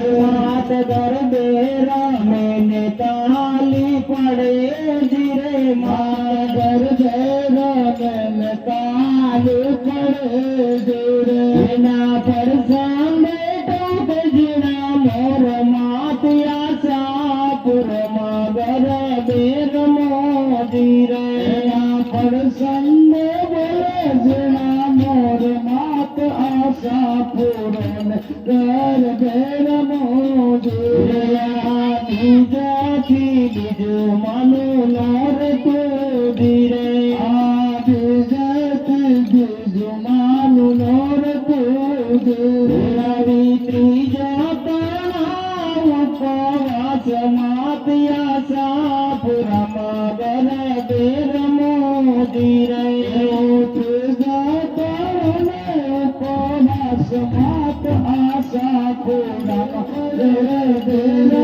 હાથ દરબે રામે ને તાલી પડે જીરે માં દરબે રામે ને તાલી પડે જીરે. એના પર સામે ટોપ જીણા મોર માતિયા સાપુરમાં દરબે રમો જીરે. એના પર સામે પૂરણ કર ઘેર મોજુરા બીજાથી બીજું માનું લાર તો ધીરે આ બીજાથી બીજું માનું લાર તો ધીરાવી ત્રીજા પણ ઉપવાસ માત્યા સા আসমাত আশা খোদা রে রে